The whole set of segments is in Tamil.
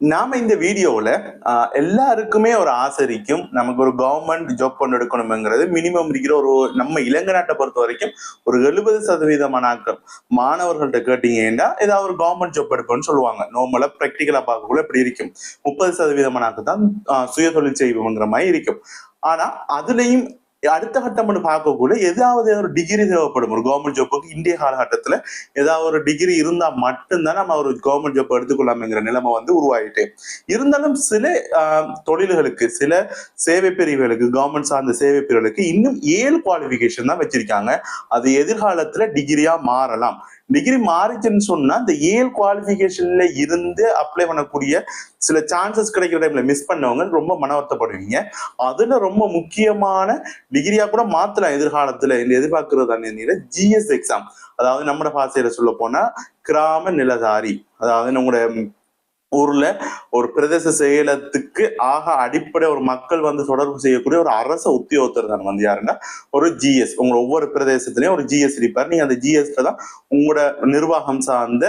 நாம இந்த வீடியோவில் எல்லாருக்குமே ஒரு ஆசை இருக்கும் நமக்கு ஒரு கவர்மெண்ட் ஜாப் கொண்டு எடுக்கணுங்கிறது மினிமம் இருக்கிற ஒரு நம்ம இலங்கை நாட்டை பொறுத்த வரைக்கும் ஒரு எழுபது சதவீதமான ஆட்கள் மாணவர்கள்ட்ட கேட்டீங்கன்னா ஏதாவது ஒரு கவர்மெண்ட் ஜாப் எடுப்போம்னு சொல்லுவாங்க. நார்மலாக ப்ராக்டிக்கலாக பார்க்கக்குள்ள இப்படி இருக்கும். முப்பது சதவீதமான ஆட்கள் தான் ஆஹ் சுய தொழில் செய்வோங்கிற மாதிரி இருக்கும். ஆனா அதுலயும் அடுத்த கட்டம்னு பார்க்கக்குள்ள ஏதாவது ஒரு டிகிரி தேவைப்படும். ஒரு கவர்மெண்ட் ஜாப்புக்கு இந்திய காலகட்டத்தில் ஏதாவது ஒரு டிகிரி இருந்தால் மட்டும்தான் நம்ம ஒரு கவர்மெண்ட் ஜாப் எடுத்துக்கொள்ளாமங்கிற நிலைமை வந்து உருவாயிட்டு. இருந்தாலும் சில ஆஹ், தொழில்களுக்கு சில சேவை பிரிவுகளுக்கு கவர்மெண்ட் சார்ந்த சேவை பிரிவுகளுக்கு இன்னும் ஏழு குவாலிஃபிகேஷன் தான் வச்சிருக்காங்க. அது எதிர்காலத்துல டிகிரியாக மாறலாம். டிகிரி மாறிச்சுன்னு சொன்னா இந்த ஏல் குவாலிஃபிகேஷன்ல இருந்து அப்ளை பண்ணக்கூடிய சில சான்சஸ் கிடைக்கிற டைம்ல மிஸ் பண்ணவங்க ரொம்ப மன வருத்தப்படுவீங்க. அதுல ரொம்ப முக்கியமான டிகிரியா கூட மாத்தலாம் எதிர்காலத்துல இந்த எதிர்பார்க்கறது ஜிஎஸ் எக்ஸாம் அதாவது நம்ம பாசையில சொல்ல போனா கிராம நிலதாரி. அதாவது நம்மளோட ஊர்ல ஒரு பிரதேச செயலத்துக்கு ஆக அடிப்படை ஒரு மக்கள் வந்து தொடர்பு செய்யக்கூடிய ஒரு அரச உத்தியோகத்தர் தான் வந்து யாருன்னா ஒரு ஜிஎஸ் உங்களோட ஒவ்வொரு பிரதேசத்திலையும் ஒரு ஜிஎஸ் இருப்பார் நீங்க அந்த ஜிஎஸ்ல தான் உங்களோட நிர்வாகம் சார்ந்த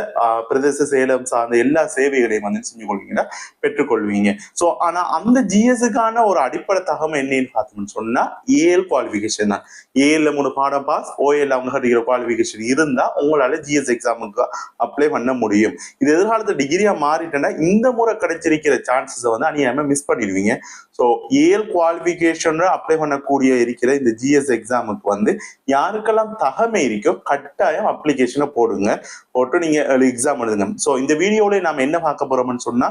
பிரதேச செயலம் சார்ந்த எல்லா சேவைகளையும் வந்து செஞ்சு கொள்வீங்கன்னா பெற்றுக்கொள்வீங்க சோ ஆனா அந்த ஜிஎஸ்க்கான ஒரு அடிப்படை தகவல் என்னன்னு பார்த்தோம்னு சொன்னா ஏஎல் குவாலிஃபிகேஷன் தான். ஏஎல்ல மூணு பாடம் பாஸ் ஓஎல் அவங்க கட்டிக்கிற குவாலிஃபிகேஷன் இருந்தா உங்களால ஜிஎஸ் எக்ஸாமுக்கு அப்ளை பண்ண முடியும். இது எதிர்காலத்துல டிகிரியா மாறிட்டேன்னா இந்த முறை கிடைச்சிருக்கிற சான்சஸை வந்து அநியாயமாக மிஸ் பண்ணிடுவீங்க. ஸோ ஏல் குவாலிஃபிகேஷன் அப்ளை பண்ணக்கூடிய இருக்கிற இந்த ஜிஎஸ் எக்ஸாமுக்கு வந்து யாருக்கெல்லாம் தகமை இருக்கோ கட்டாயம் அப்ளிகேஷனை போடுங்க. போட்டு நீங்க எக்ஸாம் எழுதுங்க. ஸோ இந்த வீடியோல நாம என்ன பார்க்க போறோம்னு சொன்னா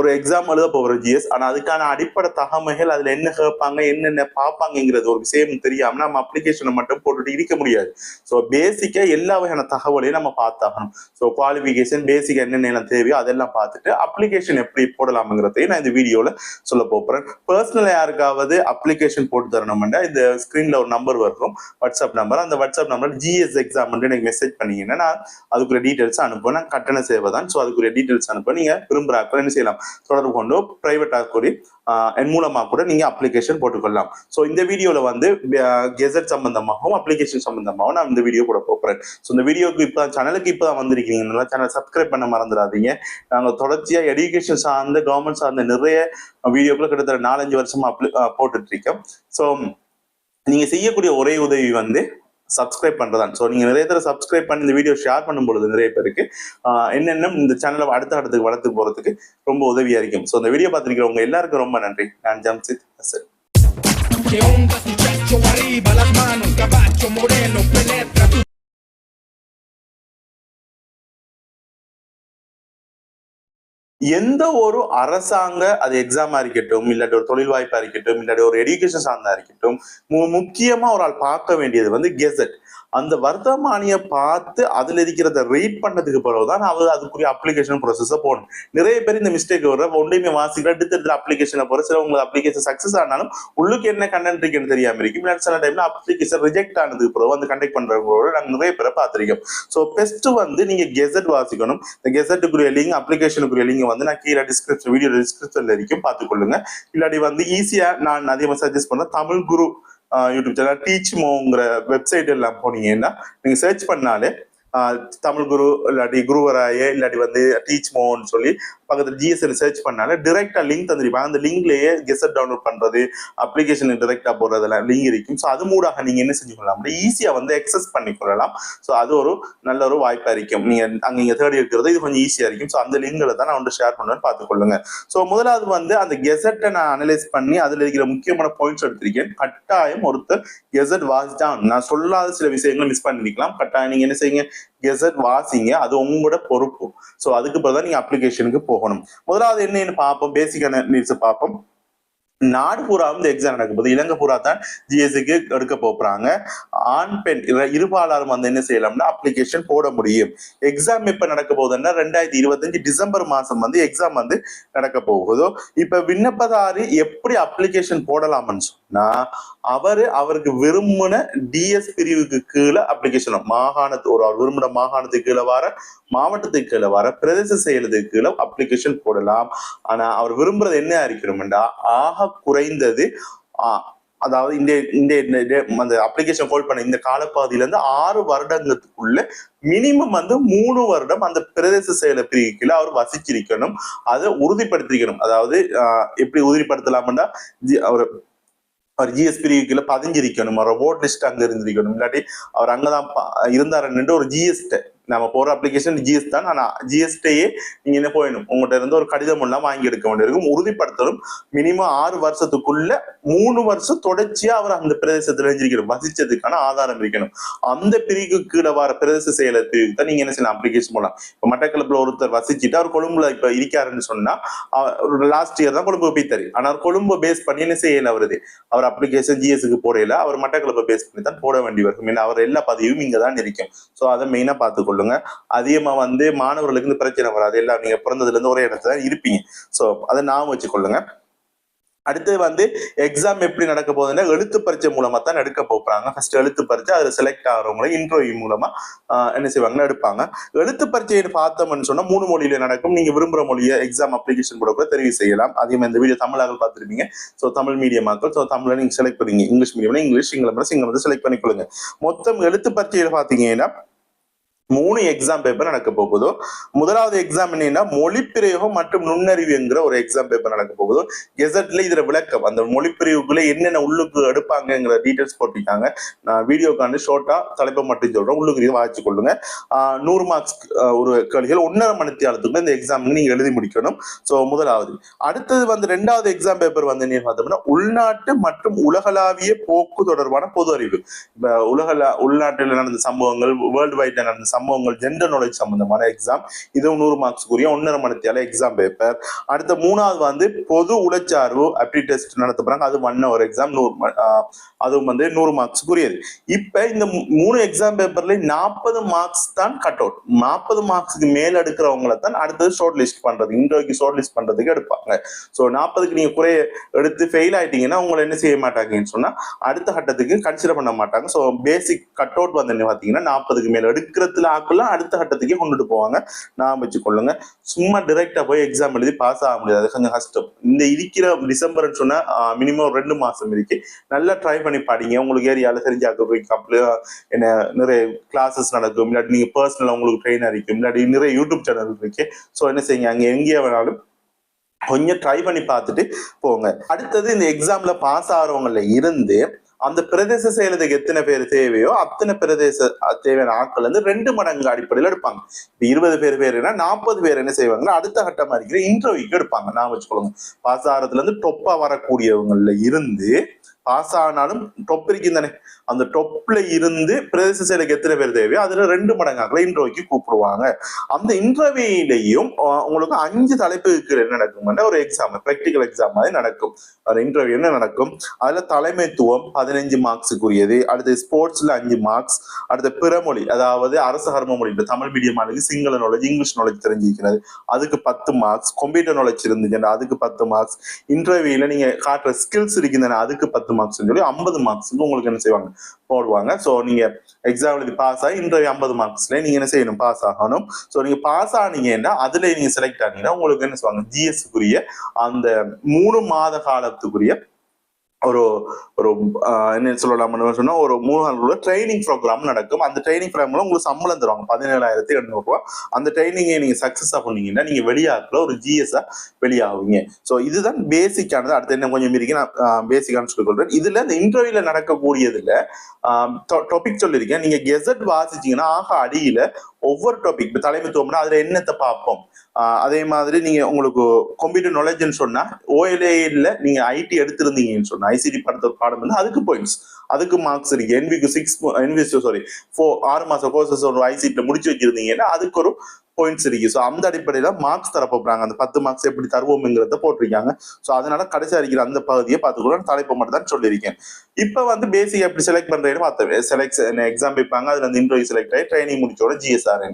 ஒரு எக்ஸாம் எழுத போகிறோம் ஜிஎஸ் ஆனா அதுக்கான அடிப்படை தகமைகள் அதுல என்ன கேட்பாங்க என்னென்ன பார்ப்பாங்கங்கிறது ஒரு விஷயம் தெரியாம நம்ம அப்ளிகேஷனை மட்டும் போட்டுட்டு இருக்க முடியாது. ஸோ பேசிக்கா எல்லா வகையான தகவலையும் நம்ம பார்த்தாகணும். ஸோ குவாலிஃபிகேஷன் பேசிக் என்னென்ன தேவையோ அதெல்லாம் பார்த்துட்டு அப்ளிகேஷன் எப்படி போடலாமுங்கிறதையும் நான் இந்த வீடியோவில் சொல்ல போகிறேன் பர்சனலாக யாருக்காவது அப்ளிகேஷன் போட்டு தரணும்னா இந்த ஸ்க்ரீனில் ஒரு நம்பர் வரும். வாட்ஸ்அப் நம்பர் அந்த வாட்ஸ்அப் நம்பர் ஜிஎஸ் எக்ஸாம் எனக்கு மெசேஜ் பண்ணீங்கன்னா நான் அதுக்குரிய டீட்டெயில்ஸ் அனுப்புவேன். நான் கட்டண சேவை தான். ஸோ அதுக்குரிய டீட்டெயில்ஸ் அனுப்ப நீங்கள் விரும்புகிறாக்கள் என்ன செய்யலாம்? தொடர்பு கொண்டு ப்ரைவேட்டாக கூறி என் மூலமா கூட நீங்க அப்ளிகேஷன் போட்டுக்கொள்ளலாம். ஸோ இந்த வீடியோல வந்து கெசட் சம்பந்தமாகவும் அப்ளிகேஷன் சம்பந்தமாகவும் நான் இந்த வீடியோ கூட போறேன் ஸோ இந்த வீடியோக்கு இப்போ சேனலுக்கு இப்போ தான் வந்திருக்கீங்க. நல்லா சேனல் சப்ஸ்கிரைப் பண்ண மறந்துடாதீங்க. நாங்கள் தொடர்ச்சியா எஜுகேஷன் சார்ந்த கவர்மெண்ட் சார்ந்த நிறைய வீடியோக்கள் கிட்டத்தட்ட நாலஞ்சு வருஷமா அப்ளி போட்டுட்டு இருக்கோம். ஸோ நீங்க செய்யக்கூடிய ஒரே உதவி வந்து சப்ஸ்கிரைப் பண்ணுறதான் ஸோ நீங்கள் நிறைய தடவை சப்ஸ்கிரைப் பண்ணி இந்த வீடியோ ஷேர் பண்ணும் பொழுது நிறைய பேருக்கு என்னென்ன இந்த சேனலை அடுத்த இடத்துக்கு வளர்த்து போகிறதுக்கு ரொம்ப உதவியாக இருக்கும் ஸோ இந்த வீடியோ பார்த்துருக்கிறவங்க எல்லாருக்கும் ரொம்ப நன்றி நான் ஜம்சித் ஹசன் எந்த ஒரு அரசாங்க அது எக்ஸாமா இருக்கட்டும் இல்லாட்டி ஒரு தொழில் வாய்ப்பா இருக்கட்டும் இல்லாட்டி ஒரு எடுகேஷன் சார்ந்தா இருக்கட்டும் முக்கியமா ஒரு ஆள் பார்க்க வேண்டியது வந்து கெசட் அந்த வர்த்தமானியை பார்த்து அதுல இருக்கிறத ரீட் பண்ணதுக்கு பிறகுதான் அவர் அதுக்குரிய அப்ளிகேஷன் ப்ரொசஸை போடணும். நிறைய பேர் இந்த மிஸ்டேக் வர ஒன்றையுமே வாசிக்கிற எடுத்து அப்ளிகேஷனை போகிற சில உங்களுக்கு அப்ளிகேஷன் சக்ஸஸ் ஆனாலும் உள்ளுக்கு என்ன கண்டென்ட் இருக்குன்னு தெரியாமல் இருக்கும் இல்லாட்டி சில டைம்ல அப்ளிகேஷன் ரிஜெக்ட் ஆனதுக்கு பிறகு வந்து கண்டெக்ட் பண்ணுறவங்களோட நாங்கள் நிறைய பேரை பார்த்துருக்கோம். ஸோ பெஸ்ட் வந்து நீங்க கெசட் வாசிக்கணும். இந்த கெசட்டுக்குரிய லிங்க் அப்ளிகேஷனுக்குரிய லிங்க் வந்து நான் கீழே டிஸ்கிரிப்ஷன் வீடியோ டிஸ்கிரிப்ஷன்ல இருக்கும். பார்த்துக்கொள்ளுங்க. இல்லாட்டி வந்து ஈஸியா நான் அதிகமாக சஜஸ்ட் பண்ண Tamil Guru YouTube channel teach மோங்கிற website எல்லாம் போனீங்கன்னா நீங்க சர்ச் பண்ணாலே தமிழ் குரு இல்லாட்டி குருவராயே இல்லாட்டி வந்து டீச் மோன்னு சொல்லி பக்கத்தில் ஜிஎஸ்எல் சர்ச் பண்ணாலே டிரெக்டாக லிங்க் தந்திருப்பாங்க அந்த லிங்க்லேயே கெசட் டவுன்லோட் பண்ணுறது அப்ளிகேஷன் டிரெக்டாக போடுறதுல லிங்க் இருக்கும். ஸோ அது மூடாக நீங்கள் என்ன செஞ்சு கொள்ளலாம்? ஈஸியாக வந்து எக்ஸஸ் பண்ணி கொள்ளலாம். ஸோ அது ஒரு நல்ல ஒரு வாய்ப்பாக இருக்கும். நீங்கள் அங்கே இங்கே தேடி இருக்கிறது இது கொஞ்சம் ஈஸியாக இருக்கும். ஸோ அந்த லிங்கில் தான் நான் வந்து ஷேர் பண்ணுவேன் பார்த்துக்கொள்ளுங்க ஸோ முதலாவது வந்து அந்த கெசட்டை நான் அனலைஸ் பண்ணி அதில் இருக்கிற முக்கியமான பாயிண்ட்ஸ் எடுத்திருக்கேன். கட்டாயம் ஒருத்தர் கெசட் வாட்ச் நான் சொல்லாத சில விஷயங்களை மிஸ் பண்ணிருக்கலாம். கட்டாயம் நீங்கள் என்ன செய்யுங்க? கெசட் வாசிங்க அது உங்களோட பொறுப்பு. ஸோ அதுக்கு பிறகு தான் நீங்க அப்ளிகேஷனுக்கு போகணும். முதலாவது என்னன்னு பார்ப்போம் பேசிக்கான நீட்ஸ் பார்ப்போம். நாடு பூரா வந்து எக்ஸாம் நடக்க போகுது. இலங்கை பூரா தான் ஜிஎஸ்சிக்கு எடுக்க போறாங்க. ஆண் பெண் இருபாலாரும் வந்து என்ன செய்யலாம்னா அப்ளிகேஷன் போட முடியும். எக்ஸாம் எப்ப நடக்க போகுதுன்னா ரெண்டாயிரத்தி இருபத்தஞ்சு டிசம்பர் மாசம் வந்து எக்ஸாம் வந்து நடக்க போகுதோ? இப்ப விண்ணப்பதாரி எப்படி அப்ளிகேஷன் போடலாம்னு சொன்னா அவரு அவருக்கு விரும்பின டிஎஸ் பிரிவுக்கு கீழே அப்ளிகேஷன் மாகாணத்து ஒரு அவர் விரும்பின மாகாணத்துக்கு கீழே வர மாவட்டத்துக்கு கீழே வர பிரதேச செயலத்துக்கு கீழே அப்ளிகேஷன் போடலாம். ஆனா அவர் விரும்புறது என்ன இருக்கணும்டா ஆக குறைந்தது அதாவது இந்த இந்த அந்த அப்ளிகேஷன் கோல் பண்ண இந்த காலப்பகுதியில இருந்து ஆறு வருடங்களுக்குள்ள மினிமம் வந்து மூணு வருடம் அந்த பிரதேச செயல பிரிவுக்குள்ள அவர் வசிச்சிருக்கணும். அதை உறுதிப்படுத்திக்கணும் அதாவது எப்படி உறுதிப்படுத்தலாம்னா ஜி- அவர் அவர் ஜிஎஸ் பிரிவுக்குள்ள பதிஞ்சிருக்கணும். அவர் ஓட் லிஸ்ட் அங்க இருந்திருக்கணும். இல்லாட்டி அவர் அங்கதான் இருந்தாருன்னு ஒரு ஜிஎஸ்ட நம்ம போற அப்ளிகேஷன் ஜிஎஸ் தான். ஆனா ஜிஎஸ்டியே நீங்க என்ன போயிடணும். உங்கள்கிட்ட இருந்து ஒரு கடிதம் எல்லாம் வாங்கி எடுக்க வேண்டியிருக்கும். உறுதிப்படுத்தலும் மினிமம் ஆறு வருஷத்துக்குள்ள மூணு வருஷம் தொடர்ச்சியா அவர் அந்த பிரதேசத்துல இருந்திருக்கணும் வசிச்சதுக்கான ஆதாரம் இருக்கணும். அந்த பிரிவுக்கு கீழே வர பிரதேச செயலத்துக்கு தான் நீங்க என்ன செய்யலாம் அப்ளிகேஷன் போடலாம். இப்ப மட்டக்களப்புல ஒருத்தர் வசிச்சுட்டு அவர் கொழும்புல இப்ப இருக்காருன்னு சொன்னா லாஸ்ட் இயர் தான் கொழும்பு போய் தரு ஆனால் கொழும்பு பேஸ் பண்ணி என்ன செய்யல அவருது அவர் அப்ளிகேஷன் ஜிஎஸ்க்கு போடையில அவர் மட்டக்களப்பை பேஸ் பண்ணி தான் போட வேண்டி வரும். ஏன்னா அவர் எல்லா பதிவும் இங்க தான் இருக்கும். ஸோ அதை மெயினா கொள்ளுங்க. அதிகமா வந்து மாணவர்களுக்கு இந்த பிரச்சனை வராது. எல்லாம் நீங்க பிறந்ததுல இருந்து ஒரே இடத்துல தான் இருப்பீங்க. ஸோ அதை ஞாபகம் வச்சுக்கொள்ளுங்க. அடுத்து வந்து எக்ஸாம் எப்படி நடக்க போகுதுன்னா எழுத்து பரீட்சை மூலமா தான் எடுக்க போறாங்க. ஃபர்ஸ்ட் எழுத்து பரீட்சை அதுல செலக்ட் ஆகிறவங்களை இன்டர்வியூ மூலமா ஆஹ், என்ன செய்வாங்கன்னா எடுப்பாங்க. எழுத்து பரீட்சையை பார்த்தோம்னு சொன்னா மூணு மொழியில நடக்கும். நீங்க விரும்புற மொழியை எக்ஸாம் அப்ளிகேஷன் கூட கூட தெரிவு செய்யலாம். அதிகமாக இந்த வீடியோ தமிழாக பார்த்துருப்பீங்க. ஸோ தமிழ் மீடியம் மக்கள் ஸோ தமிழ்ல நீங்க செலக்ட் பண்ணீங்க இங்கிலீஷ் மீடியம்னா இங்கிலீஷ் சிங்களம் சிங்களம். வந்து செலக்ட் பண்ணிக்கொள்ளுங்க. மொத்தம் எழுத்து பரீட்சையில பாத்தீங்கன்னா மூணு எக்ஸாம் பேப்பர் நடக்க போகுதோ முதலாவது எக்ஸாம் என்னன்னா மொழிப்பிரயோகம் மற்றும் நுண்ணறிவுங்கிற ஒரு எக்ஸாம் பேப்பர் நடக்க போகுதோ கெசட்ல இதுல விளக்கம் அந்த மொழிப்பிரிவுக்குள்ள என்னென்ன உள்ளுக்கு எடுப்பாங்கங்கிற டீட்டெயில்ஸ் போட்டிருக்காங்க. நான் வீடியோக்காண்டு ஷார்ட்டா தலைப்பை மட்டும் சொல்றேன். உள்ளுக்கு இதை வாய்ச்சி கொள்ளுங்க. நூறு மார்க்ஸ் ஒரு கேள்விகள். ஒன்னரை மணித்தியாலத்துக்குள்ள இந்த எக்ஸாம் நீங்க எழுதி முடிக்கணும். ஸோ முதலாவது. அடுத்தது வந்து ரெண்டாவது எக்ஸாம் பேப்பர் வந்து என்ன பார்த்தோம்னா உள்நாட்டு மற்றும் உலகளாவிய போக்கு தொடர்பான பொது அறிவு. இப்ப உலக உள்நாட்டில் நடந்த சம்பவங்கள் வேர்ல்டு வைட்ல நடந்த சம்பவங்கள் ஜென்ரல் நாலேஜ் சம்பந்தமான எக்ஸாம் இதுவும் நூறு மார்க்ஸ்க்குரிய ஒன்னரை மணித்தியால எக்ஸாம் பேப்பர் அடுத்த மூணாவது வந்து பொது உளச்சார்பு அப்படி டெஸ்ட் நடத்த போறாங்க. அது ஒன் ஒரு எக்ஸாம் நூறு அதுவும் வந்து நூறு மார்க்ஸ்க்குரியது இப்ப இந்த மூணு எக்ஸாம் பேப்பர்ல நாற்பது மார்க்ஸ் தான் கட் அவுட் நாற்பது மார்க்ஸ்க்கு மேல எடுக்கிறவங்கள தான் அடுத்தது ஷார்ட் லிஸ்ட் பண்றது. இன்டர்வியூக்கு ஷார்ட் லிஸ்ட் பண்றதுக்கு எடுப்பாங்க. ஸோ நாற்பதுக்கு நீங்க குறைய எடுத்து ஃபெயில் ஆயிட்டீங்கன்னா உங்களை என்ன செய்ய மாட்டாங்கன்னு சொன்னா அடுத்த கட்டத்துக்கு கன்சிடர் பண்ண மாட்டாங்க. ஸோ பேசிக் கட் அவுட் வந்து என்ன பார்த்தீங்கன்னா நாற்பதுக்கு மேல எடுக்கிறதுல ஆக்கெல்லாம் அடுத்த கட்டத்துக்கே கொண்டுட்டு போவாங்க. நான் வச்சுக்கொள்ளுங்க. சும்மா டிரெக்டா போய் எக்ஸாம் எழுதி பாஸ் ஆக முடியாது. கொஞ்சம் கஷ்டம். இந்த இருக்கிற டிசம்பர்னு சொன்னா மினிமம் ரெண்டு மாசம் இருக்கு. நல்லா ட்ரை பண்ணி படிங்க. உங்களுக்கு ஏரியால தெரிஞ்சாக்க போய் கப்பல் என்ன நிறைய கிளாஸஸ் நடக்கும். இல்லாட்டி நீங்க பர்சனலா உங்களுக்கு ட்ரெயின் இருக்கும் இல்லாட்டி நிறைய யூடியூப் சேனல் இருக்கு. ஸோ என்ன செய்யுங்க? அங்கே எங்கேயே வேணாலும் கொஞ்சம் ட்ரை பண்ணி பார்த்துட்டு போங்க. அடுத்தது இந்த எக்ஸாம்ல பாஸ் ஆகிறவங்கல இருந்து அந்த பிரதேச செயலத்துக்கு எத்தனை பேர் தேவையோ அத்தனை பிரதேச தேவையான ஆட்கள் வந்து ரெண்டு மடங்கு அடிப்படையில் எடுப்பாங்க. இப்போ இருபது பேர் பேருனா நாற்பது பேர் என்ன செய்வாங்கன்னா அடுத்த கட்டமா இருக்கிற இன்டர்வியூக்கு எடுப்பாங்க. நான் வச்சுக்கொள்ளுங்க. பாஸ் ஆகிறதுல இருந்து டொப்பா வரக்கூடியவங்களில் இருந்து பாஸ் ஆனாலும் டொப் இருக்கும் தானே? அந்த டொப்ல இருந்து பிரதேச செயலுக்கு எத்தனை பேர் தேவையோ அதுல ரெண்டு மடங்காக இன்டர்வியூக்கு கூப்பிடுவாங்க. அந்த இன்டர்வியூலையும் உங்களுக்கு அஞ்சு தலைப்புக்கு என்ன நடக்கும்னா ஒரு எக்ஸாம் ப்ராக்டிக்கல் எக்ஸாம் மாதிரி நடக்கும். ஒரு இன்டர்வியூ என்ன நடக்கும்? அதுல தலைமைத்துவம் பதினஞ்சு மார்க்ஸுக்குரியது அடுத்து ஸ்போர்ட்ஸ்ல அஞ்சு மார்க்ஸ் அடுத்து பிறமொழி அதாவது அரச கர்ம மொழி தமிழ் மீடியம் ஆளுக்கு சிங்கள நாலேஜ் இங்கிலீஷ் நாலேஜ் தெரிஞ்சிருக்கிறது. அதுக்கு பத்து மார்க்ஸ் கம்ப்யூட்டர் நாலேஜ் இருந்துச்சுன்னா அதுக்கு பத்து மார்க்ஸ் இன்டர்வியூல நீங்க காட்டுற ஸ்கில்ஸ் இருக்குதுன்னா அதுக்கு பத்து மார்க்ஸ்னு சொல்லி ஐம்பது மார்க்ஸுக்கு உங்களுக்கு என்ன செய்வாங்க? போடுவாங்க. ஸோ நீங்க எக்ஸாம் எழுதி பாஸ் ஆகி இன்டர்வியூ ஐம்பது மார்க்ஸ்ல நீங்க என்ன செய்யணும்? பாஸ் ஆகணும். ஸோ நீங்க பாஸ் ஆனீங்கன்னா அதுல நீங்க செலக்ட் ஆனீங்கன்னா உங்களுக்கு என்ன சொல்லுவாங்க? ஜிஎஸ்க்குரிய அந்த மூணு மாத காலத்துக்குரிய ஒரு ஒரு என்ன சொல்லலாம்னு சொன்னா ஒரு மூணு நாள் ட்ரைனிங் ப்ரோக்ராம் நடக்கும். அந்த ட்ரைனிங் ப்ரோக்ராம்ல உங்களுக்கு சம்பளம் தருவாங்க. பதினேழாயிரத்தி எண்ணூறு ரூபா. அந்த ட்ரைனிங்கை நீங்க சக்சஸா பண்ணீங்கன்னா நீங்க வெளியாகல ஒரு ஜிஎஸ்ஆ வெளியாகுவீங்க. ஸோ இதுதான் பேசிக்கானது அடுத்து என்ன கொஞ்சம் இருக்கு நான் பேசிக்கானு சொல்லிக்கொள்றேன் இதுல இந்த இன்டர்வியூல நடக்கக்கூடியதுல டாபிக் சொல்லியிருக்கேன். நீங்க கெசட் வாசிச்சீங்கன்னா ஆக அடியில ஒவ்வொரு டாபிக் இப்போ தலைமைத்துவம்னா அதில் என்னத்தை பார்ப்போம்? அதே மாதிரி நீங்க உங்களுக்கு கம்ப்யூட்டர் நாலேஜ்னு சொன்னால் ஓஎல்ஏல நீங்கள் ஐடி எடுத்திருந்தீங்கன்னு சொன்னால் ஐசிடி படத்த பாடம் வந்து அதுக்கு பாயிண்ட்ஸ் அதுக்கு மார்க்ஸ் இருக்கு. என்விக்கு சிக்ஸ் என்வி சாரி ஃபோர் ஆறு மாதம் கோர்சஸ் ஒரு ஐசிடியில் முடிச்சு வச்சிருந்தீங்கன்னா அதுக்கு ஒரு பாயிண்ட்ஸ் இருக்கு. ஸோ அந்த அடிப்படையில் மார்க்ஸ் தர போகிறாங்க அந்த பத்து மார்க்ஸ் எப்படி தருவோம்ங்கிறத போட்டிருக்காங்க. ஸோ அதனால கடைசி அடிக்கிற அந்த பகுதியை பார்த்துக்கூட தலைப்பை மட்டும் தான் சொல்லியிருக்கேன். இப்போ வந்து பேசிக் எப்படி செலக்ட் பண்றேன்னு பார்த்தவே செலக்ட் எக்ஸாம் வைப்பாங்க. அதில் வந்து இன்டர்வியூ செலக்ட் ஆகி ட்ரைனிங் முடிச்சோட ஜிஎஸ்ஆர்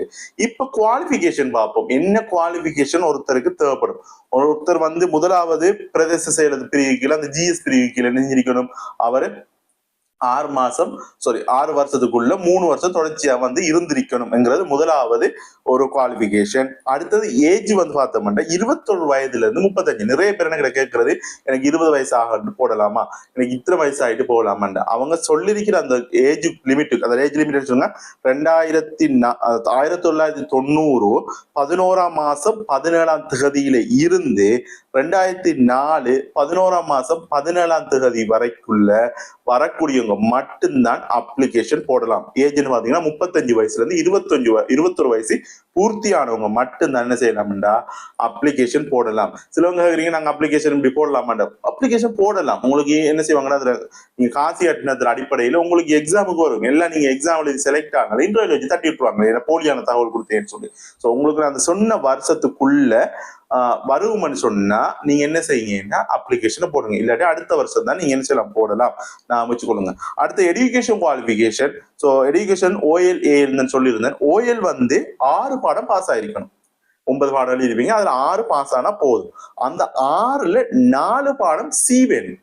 இப்போ குவாலிஃபிகேஷன் பார்ப்போம். என்ன குவாலிஃபிகேஷன் ஒருத்தருக்கு தேவைப்படும்? ஒருத்தர் வந்து முதலாவது பிரதேச செயலது பிரிவு கீழே அந்த ஜிஎஸ் பிரிவு கீழே நெஞ்சிருக்கணும் அவர் ஆறு மாசம் சாரி ஆறு வருஷத்துக்குள்ள மூணு வருஷம் தொடர்ச்சியா வந்து இருந்திருக்கணும்ங்கிறது முதலாவது ஒரு குவாலிஃபிகேஷன் அடுத்தது ஏஜ் வந்து பார்த்தோம்னா இருபத்தொரு வயதுல இருந்து முப்பத்தஞ்சு. நிறைய பேர் என்ன கேட்கறது எனக்கு இருபது வயசு ஆகிட்டு போடலாமா? எனக்கு இத்தனை வயசு ஆகிட்டு போகலாமான்னு அவங்க சொல்லியிருக்கிற அந்த ஏஜ் லிமிட் அந்த ஏஜ் லிமிட் சொன்னா ரெண்டாயிரத்தி நா- ஆயிரத்தி தொள்ளாயிரத்தி தொண்ணூறு பதினோராம் மாசம் பதினேழாம் திகதியில இருந்து ரெண்டாயிரத்தி நாலு பதினோராம் மாசம் பதினேழாம் தகுதி வரைக்குள்ள வரக்கூடியவங்க மட்டும்தான் அப்ளிகேஷன் போடலாம். ஏஜ்னு பாத்தீங்கன்னா முப்பத்தஞ்சு வயசுல இருந்து இருபத்தஞ்சு இருபத்தொரு வயசு பூர்த்தியானவங்க மட்டும்தான் என்ன செய்யலாம்டா? அப்ளிகேஷன் போடலாம். சிலவங்க கேக்குறீங்க நாங்க அப்ளிகேஷன் இப்படி போடலாமாண்டா? அப்ளிகேஷன் போடலாம். உங்களுக்கு என்ன செய்வாங்கன்னா அதுல நீங்க காசி கட்டினத்துல அடிப்படையில உங்களுக்கு எக்ஸாமுக்கு வரும். எல்லாம் நீங்க எக்ஸாம்ல செலக்ட் ஆகல இன்டர்வியூ வச்சு தட்டி விட்டுருவாங்க. ஏன்னா போலியான தகவல் கொடுத்தேன்னு சொல்லி. ஸோ உங்களுக்கு நான் அந்த சொன்ன வருஷத்துக்குள்ள வருவோம்னு சொன்னா நீங்க என்ன செய்யுங்கன்னா அப்ளிகேஷனை போடுங்க. இல்லாட்டி அடுத்த வருஷம் தான் நீங்க என்ன செய்யலாம்? போடலாம். நான் வச்சுக்கொள்ளுங்க அடுத்த education qualification so education OL AL சொல்லியிருந்தேன். ஓஎல் வந்து ஆறு பாடம் பாஸ் ஆயிருக்கணும். ஒன்பது பாடம் எழுதிருப்பீங்க அதுல ஆறு பாஸ் ஆனா போதும். அந்த ஆறுல நாலு பாடம் சி வேணும்.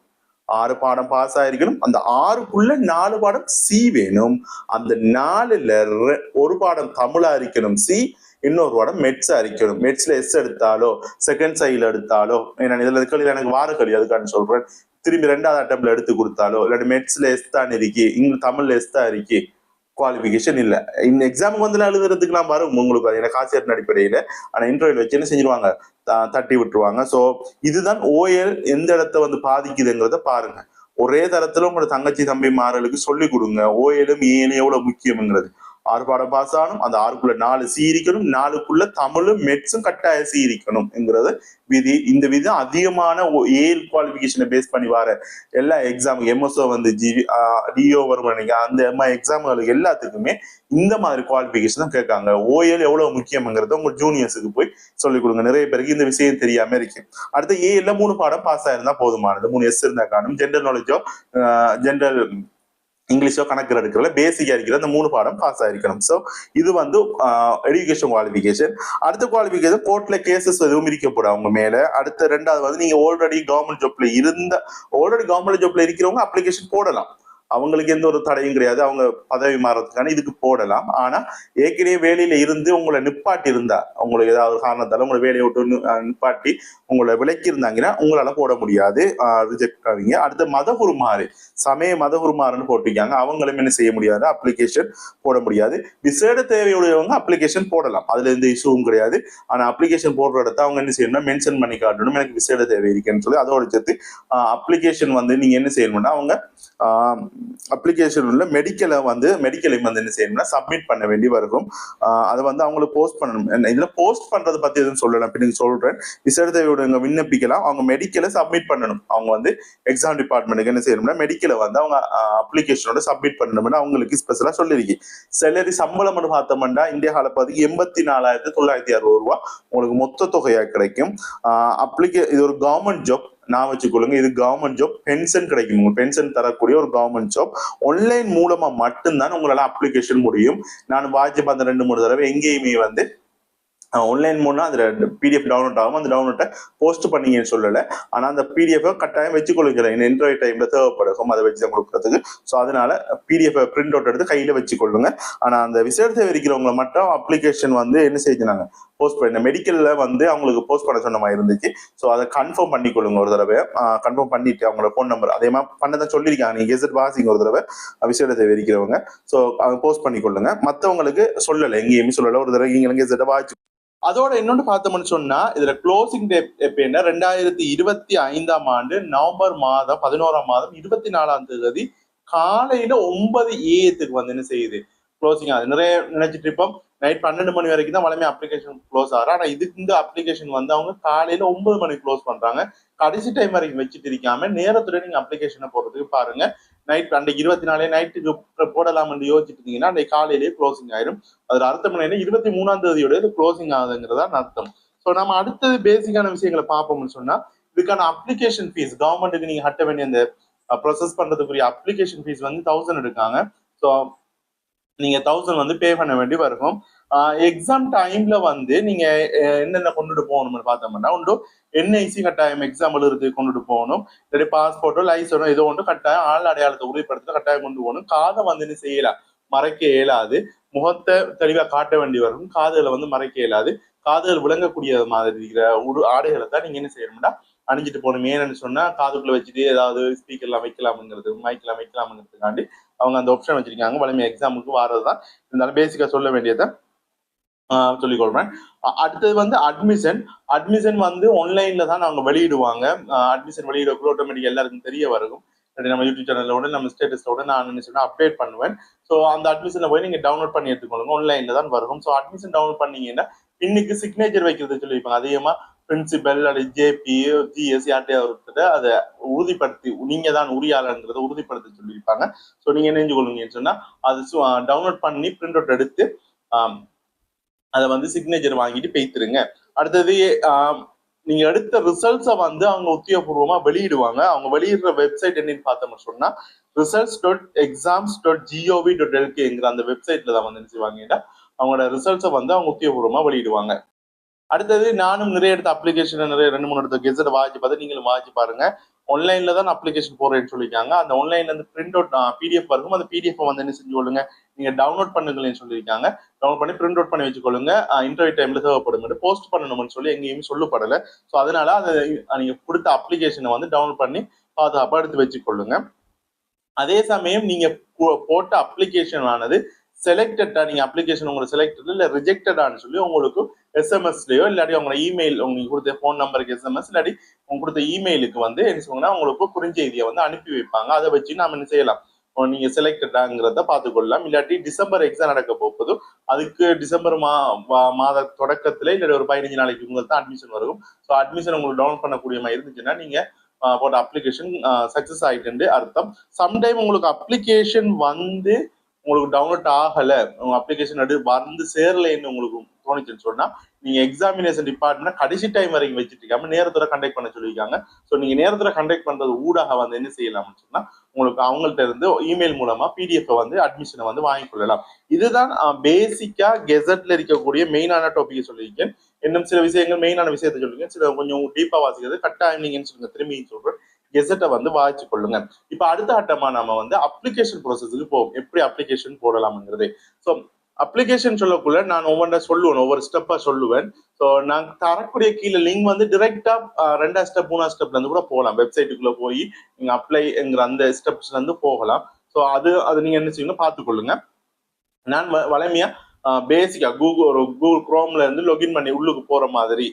ஆறு பாடம் பாஸ் ஆயிருக்கணும். அந்த ஆறுக்குள்ள நாலு பாடம் சி வேணும். அந்த நாலுல ரெ- ஒரு பாடம் தமிழா இருக்கணும் சி இன்னொரு பாடம் மெட்ஸா இருக்கணும் மெட்ஸ்ல எஸ் எடுத்தாலோ செகண்ட் சைல எடுத்தாலோ நான் இதுல இருக்கிறது எனக்கு வார கழி அதுக்கான சொல்றேன். திரும்பி ரெண்டாவது அட்டம்ல எடுத்து கொடுத்தாலோ இல்லாட்டி மெட்ஸ்ல எஸ் தான் இருக்கு இங்க தமிழ்ல எஸ் தான் இருக்கு குவாலிஃபிகேஷன் இல்லை. இந்த எக்ஸாமுக்கு வந்து நான் எழுதுறதுக்குலாம் வரும். உங்களுக்கு அது எனக்கு ஆசிரியர் ஆனால் ஆனா இன்டர்வியூல வச்சு என்ன செஞ்சிருவாங்க? த- தட்டி விட்டுருவாங்க. ஸோ இதுதான் ஓஎல் எந்த இடத்த வந்து பாதிக்குதுங்கிறத பாருங்க. ஒரே தரத்துல உங்களோட தங்கச்சி தம்பி மாறலுக்கு சொல்லி கொடுங்க. ஓஎலும் ஏலும் எவ்வளவு முக்கியம்ங்கிறது. ஆறு பாடம் பாஸ் ஆகணும் அந்த ஆறுக்குள்ள நாலு சி இருக்கணும் நாலுக்குள்ள தமிழும் மெட்ஸும் கட்டாய சி இருக்கணும்ங்கிறது விதி. இந்த விதி தான் அதிகமான ஏல் குவாலிஃபிகேஷனை பேஸ் பண்ணி வர எல்லா எக்ஸாம் எம்எஸ்ஓ வந்து ஜி டிஓ வரும் அந்த எம்ஐ எக்ஸாம்களுக்கு எல்லாத்துக்குமே இந்த மாதிரி குவாலிஃபிகேஷன் தான் கேட்காங்க. ஓஎல் எவ்வளவு முக்கியம்ங்கிறத உங்க ஜூனியர்ஸுக்கு போய் சொல்லிக் கொடுங்க. நிறைய பேருக்கு இந்த விஷயம் தெரியாம இருக்கு. அடுத்து ஏஎல்ல மூணு பாடம் பாஸ் ஆயிருந்தா போதுமானது. மூணு எஸ் இருந்தா காணும். ஜென்ரல் நாலேஜோ ஜென்ரல் இங்கிலீஷோ கணக்கில் எடுக்கிறதுல பேசிக்காக இருக்கிற அந்த மூணு பாடம் பாஸ் ஆகிருக்கணும் ஸோ இது வந்து எஜுகேஷன் குவாலிஃபிகேஷன் அடுத்த குவாலிஃபிகேஷன் கோர்ட்ல கேசஸ் எதுவும் இருக்கப்படும் அவங்க மேல. அடுத்த ரெண்டாவது வந்து நீங்க ஆல்ரெடி கவர்மெண்ட் ஜாப்ல இருந்த ஆல்ரெடி கவர்மெண்ட் ஜாப்ல இருக்கிறவங்க அப்ளிகேஷன் போடலாம். அவங்களுக்கு எந்த ஒரு தடையும் கிடையாது. அவங்க பதவி மாறதுக்கான இதுக்கு போடலாம். ஆனா ஏற்கனவே வேலையில இருந்து உங்களை நிப்பாட்டி இருந்தா உங்களுக்கு ஏதாவது காரணத்தால உங்களை வேலையை விட்டு நிப்பாட்டி உங்களை விலக்கி இருந்தாங்கன்னா உங்களால போட முடியாது. ரிஜெக்ட் ஆவீங்க அடுத்த மதகுருமாறு. சமய மதகுருமாறுன்னு போட்டிருக்காங்க. அவங்களும் என்ன செய்ய முடியாது? அப்ளிகேஷன் போட முடியாது. விசேட தேவையுடையவங்க அப்ளிகேஷன் போடலாம். அதுல எந்த இஷ்யூவும் கிடையாது. ஆனா அப்ளிகேஷன் போடுற இடத்த அவங்க என்ன செய்யணும்னா மென்ஷன் பண்ணி காட்டணும். எனக்கு விசேட தேவை இருக்குன்னு சொல்லி அதோட சேர்த்து அப்ளிகேஷன் வந்து நீங்க என்ன செய்யணும்னா அவங்க அப்ளிகேஷன் உள்ள மெடிக்கலை வந்து மெடிக்கலையும் வந்து என்ன செய்யணும்னா சப்மிட் பண்ண வேண்டி வரும். அதை வந்து அவங்களுக்கு போஸ்ட் பண்ணணும். என்ன- போஸ்ட் பண்றது பத்தி எதுவும் சொல்லலாம் பின்னாடி சொல்றேன். விசேட தேவையுடையவங்க விண்ணப்பிக்கலாம். அவங்க மெடிக்கலை சப்மிட் பண்ணணும். அவங்க வந்து எக்ஸாம் டிபார்ட்மெண்ட்டுக்கு என்ன செய்யணும்னா மெடிக்கலை வந்து அவங்க அப்ளிகேஷனோட சப்மிட் பண்ணணும்னு அவங்களுக்கு ஸ்பெஷலாக சொல்லியிருக்கு சேலரி சம்பளம் பார்த்தோம்னா இந்திய கால பதிக்கு எண்பத்தி நாலாயிரத்தி தொள்ளாயிரத்தி அறுபது ரூபா. உங்களுக்கு மொத்த தொகையா கிடைக்கும். அப்ளிகே இது ஒரு கவர்மெண்ட் ஜாப் நான் வச்சுக்கொள்ளுங்க. இது கவர்மெண்ட் ஜாப் பென்ஷன் கிடைக்கும். உங்களுக்கு பென்ஷன் தரக்கூடிய ஒரு கவர்மெண்ட் ஜாப் ஆன்லைன் மூலமா மட்டும்தான் உங்களால அப்ளிகேஷன் முடியும். நான் வாட்சி பார்த்த ரெண்டு மூணு தடவை எங்கேயுமே வந்து ஆன்லைன் மூலம் அதுல பிடிஎஃப் டவுன்லோட் ஆகும் அந்த டவுன்லோட்டை போஸ்ட் பண்ணீங்கன்னு சொல்லலை. ஆனா அந்த பிடிஎஃப் கட்டாயம் வச்சுக்கொள்ளுங்க. இந்த இன்டர்வியூ டைம்ல தேவைப்படும். அதை வச்சு தான் கொடுக்கறதுக்கு. ஸோ அதனால பிடிஎஃப் பிரிண்ட் அவுட் எடுத்து கையில வச்சுக்கொள்ளுங்க. ஆனா அந்த விசேட தேவை மட்டும் அப்ளிகேஷன் வந்து என்ன செஞ்சாங்க போஸ்ட் பண்ண மெடிக்கல்ல வந்து அவங்களுக்கு போஸ்ட் பண்ண சொன்ன மாதிரி இருந்துச்சு. ஸோ அதை கன்ஃபார்ம் பண்ணிக்கொள்ளுங்க ஒரு தடவை. கன்ஃபார்ம் பண்ணிட்டு அவங்களோட ஃபோன் நம்பர் அதே மாதிரி பண்ணதான் சொல்லியிருக்காங்க. நீங்க கெசட் வாசிங்க ஒரு தடவை. விசேட தேவை இருக்கிறவங்க ஸோ போஸ்ட் பண்ணிக்கொள்ளுங்க. மற்றவங்களுக்கு சொல்லலை. எங்கேயுமே சொல்லலை. ஒரு தடவை நீங்க கெசட்டை வாசி அதோட இன்னொன்று பார்த்தோம்னு சொன்னா இதுல க்ளோசிங் டேட் எப்படின்னா ரெண்டாயிரத்தி இருபத்தி ஐந்தாம் ஆண்டு நவம்பர் மாதம் பதினோராம் மாதம் இருபத்தி நாலாம் தேதி காலையில ஒன்பது ஏஎத்துக்கு வந்து என்ன செய்யுது? க்ளோசிங் ஆகுது. நிறைய நினைச்சிட்டு இருப்போம். நைட் பன்னெண்டு மணி வரைக்கும் தான் வளமே அப்ளிகேஷன் க்ளோஸ் ஆகும் ஆனால் இதுக்கு இந்த அப்ளிகேஷன் வந்து அவங்க காலையில் ஒன்பது மணிக்கு க்ளோஸ் பண்ணுறாங்க கடைசி டைம் வரைக்கும் வச்சுட்டு இருக்காம நேரத்துடன் நீங்கள் அப்ளிகேஷனை போடுறதுக்கு பாருங்க. நைட் அன்றைக்கு இருபத்தி நாலே நைட்டுக்கு போடலாம்னு யோசிச்சுட்டு இருந்தீங்கன்னா அன்றைக்கு காலையிலேயே க்ளோசிங் ஆயிரும். அதில் அர்த்தம் என்ன இருபத்தி மூணாம் தேதியோட இது க்ளோசிங் ஆகுதுங்கிறதா அர்த்தம். ஸோ நம்ம அடுத்தது பேசிக்கான விஷயங்களை பார்ப்போம்னு சொன்னால் இதுக்கான அப்ளிகேஷன் ஃபீஸ் கவர்மெண்ட்டுக்கு நீங்கள் கட்ட வேண்டிய அந்த ப்ரொசஸ் பண்றதுக்குரிய அப்ளிகேஷன் ஃபீஸ் வந்து தௌசண்ட் எடுக்காங்க. ஸோ நீங்கள் தௌசண்ட் வந்து பே பண்ண வேண்டி வரும். எக்ஸாம் டைம்ல வந்து நீங்க என்னென்ன கொண்டுட்டு போகணும்னு பார்த்தோம்னா ஒன்று என்ஐசி கட்டாயம் எக்ஸாம் எழுதுறதுக்கு கொண்டுட்டு போகணும். இல்லாட்டி பாஸ்போர்ட்டோ லைசனோ ஏதோ ஒன்று கட்டாயம் ஆள் அடையாளத்தை உறுதிப்படுத்த கட்டாயம் கொண்டு போகணும். காதை வந்து என்ன செய்யலாம்? மறைக்க இயலாது. முகத்தை தெளிவா காட்ட வேண்டி வரும். காதுகளை வந்து மறைக்க இயலாது. காதுகள் விளங்கக்கூடிய மாதிரி இருக்கிற உடு ஆடைகளை தான் நீங்க என்ன செய்யணும்னா அணிஞ்சிட்டு போகணுமே ஏன்னு சொன்னா காதுக்குள்ள வச்சுட்டு ஏதாவது ஸ்பீக்கர்லாம் வைக்கலாம்ங்கிறது மைக்கெல்லாம் வைக்கலாம்ங்கிறதுக்காண்டி அவங்க அந்த ஆப்ஷன் வச்சிருக்காங்க. வலிமை எக்ஸாமுக்கு வாரது தான் இருந்தாலும் பேசிக்கா சொல்ல வேண்டியதை ஆஹ் சொல்லிக் கொள்றேன். அடுத்தது வந்து அட்மிஷன் அட்மிஷன் வந்து ஆன்லைன்ல தான் அவங்க வெளியிடுவாங்க. அட்மிஷன் வெளியிடக்குள்ள ஆட்டோமேட்டிக் எல்லாருக்கும் தெரிய வரும். நம்ம யூடியூப் சேனலோட நம்ம ஸ்டேட்டஸோட நான் என்ன சொன்னா அப்டேட் பண்ணுவேன். ஸோ அந்த அட்மிஷனை போய் நீங்க டவுன்லோட் பண்ணி எடுத்துக்கொள்ளுங்க. ஆன்லைன்ல தான் வரும். ஸோ அட்மிஷன் டவுன்லோட் பண்ணீங்கன்னா இன்னைக்கு சிக்னேச்சர் வைக்கிறது சொல்லியிருப்பாங்க. அதிகமாக பிரின்சிபல் அல்லது ஜேபி ஜிஎஸ் யார்ட்டையா இருக்கிறத அதை உறுதிப்படுத்தி நீங்க தான் உரியாளங்கிறத உறுதிப்படுத்த சொல்லியிருப்பாங்க. ஸோ நீங்க என்ன கொள்ளுங்கன்னு சொன்னா அது டவுன்லோட் பண்ணி பிரிண்ட் அவுட் எடுத்து அதை வந்து சிக்னேச்சர் வாங்கிட்டு பேத்துருங்க அடுத்தது நீங்க எடுத்த ரிசல்ட்ஸை வந்து அவங்க உத்தியோகபூர்வமா வெளியிடுவாங்க. அவங்க வெளியிடுற வெப்சைட் என்னன்னு பார்த்தோம்னு சொன்னா results dot exams dot GOV dot எல்கேங்கிற அந்த வெப்சைட்ல தான் வந்து என்ன செய்வாங்கன்னா அவங்களோட ரிசல்ட்ஸை வந்து அவங்க உத்தியோகபூர்வமா வெளியிடுவாங்க. அடுத்தது நானும் நிறைய எடுத்த அப்ளிகேஷன் நிறைய ரெண்டு மூணு எடுத்த கெசட் வாட்சி பார்த்து நீங்களும் வாட்சி பாருங்க. ஆன்லைன்ல தான் அப்ளிகேஷன் போடுறேன்னு சொல்லியிருக்காங்க. அந்த ஆன்லைன்ல இருந்து பிரிண்ட் அவுட் பிடிஎஃப் இருக்கும் அந்த பிடிஎஃப் வந்து என்ன செஞ்சு கொள்ளுங்க? நீங்க டவுன்லோட் பண்ணுங்களேன்னு சொல்லியிருக்காங்க. டவுன்லோட் பண்ணி பிரிண்ட் அவுட் பண்ணி வச்சுக்கொள்ளுங்க இன்டர்வியூ டைம்ல தேவைப்படும் போஸ்ட் பண்ணணும்னு சொல்லி எங்கேயுமே சொல்லப்படல. ஸோ அதனால அதை நீங்க கொடுத்த அப்ளிகேஷனை வந்து டவுன்லோட் பண்ணி பாதுகாப்பாக எடுத்து வச்சுக்கொள்ளுங்க அதே சமயம் நீங்க போ- போட்ட அப்ளிகேஷன் ஆனது செலக்டடா நீங்க அப்ளிகேஷன் உங்களுக்கு செலக்டட் இல்ல ரிஜெக்டடான்னு சொல்லி உங்களுக்கு எஸ்எம்எஸ்லயோ இல்லாட்டி உங்களோட இமெயில் உங்களுக்கு கொடுத்த ஃபோன் நம்பருக்கு எஸ்எம்எஸ் இல்லாட்டி உங்க கொடுத்த இமெயிலுக்கு வந்து என்ன சொல்லுங்கன்னா உங்களுக்கு குறுஞ்செய்தியை வந்து அனுப்பி வைப்பாங்க. அதை வச்சு நாம என்ன செய்யலாம்? நீங்க செலக்டடாங்கிறத பார்த்துக்கொள்ளலாம். இல்லாட்டி டிசம்பர் எக்ஸாம் நடக்க போகுது அதுக்கு டிசம்பர் மா மாத தொடக்கத்துல இல்லாட்டி ஒரு பதினஞ்சு நாளைக்கு உங்களுக்கு தான் அட்மிஷன் வரும். ஸோ அட்மிஷன் உங்களுக்கு டவுன் பண்ணக்கூடிய மாதிரி இருந்துச்சுன்னா நீங்க போட்ட அப்ளிகேஷன் சக்சஸ் ஆயிட்டு அர்த்தம். சம்டைம் உங்களுக்கு அப்ளிகேஷன் வந்து உங்களுக்கு டவுன்லோட் ஆகலை உங்க அப்ளிகேஷன் எடு வந்து சேரலைன்னு உங்களுக்கு தோணுச்சுன்னு சொன்னா நீங்க எக்ஸாமினேஷன் டிபார்ட்மெண்ட் கடைசி டைம் வரைக்கும் வச்சுட்டு இருக்காம நேரத்துல கண்டக்ட் பண்ண சொல்லியிருக்காங்க. ஸோ நீங்க நேரத்தில் கண்டக்ட் பண்றது ஊடாக வந்து என்ன செய்யலாம்னு சொன்னா உங்களுக்கு அவங்கள்ட்ட இருந்து இமெயில் மூலமா பிடிஎஃப் வந்து அட்மிஷனை வந்து வாங்கிக் கொள்ளலாம். இதுதான் பேசிக்கா கெசட்ல இருக்கக்கூடிய மெயினான டாபிக் சொல்லியிருக்கேன். இன்னும் சில விஷயங்கள் மெயினான விஷயத்தை சொல்லுங்க சில கொஞ்சம் டீப்பா வாசிக்கிறது கட்டாயம் நீங்கன்னு சொல்லுங்க திரும்பி சொல்றேன். கெசட்டை வந்து வாய்ச்சு கொள்ளுங்க இப்ப அடுத்த கட்டமா நம்ம வந்து அப்ளிகேஷன் ப்ராசஸுக்கு போவோம். எப்படி அப்ளிகேஷன் போடலாம்ங்கிறது. ஸோ அப்ளிகேஷன் சொல்லக்குள்ள நான் ஒவ்வொன்றா சொல்லுவேன். ஒவ்வொரு ஸ்டெப்பா சொல்லுவேன். ஸோ நான் தரக்கூடிய கீழே லிங்க் வந்து டிரெக்டா ரெண்டா ஸ்டெப் மூணா ஸ்டெப்ல இருந்து கூட போகலாம். வெப்சைட்டுக்குள்ள போய் நீங்க அப்ளைங்கிற அந்த ஸ்டெப்ஸ்ல இருந்து போகலாம். ஸோ அது அது நீங்க என்ன செய்யணும் பார்த்துக்கொள்ளுங்க நான் வ- பேசிக்கா கூகுள் ஒரு கூகுள் குரோம்ல இருந்து லொகின் பண்ணி உள்ளுக்கு போற மாதிரி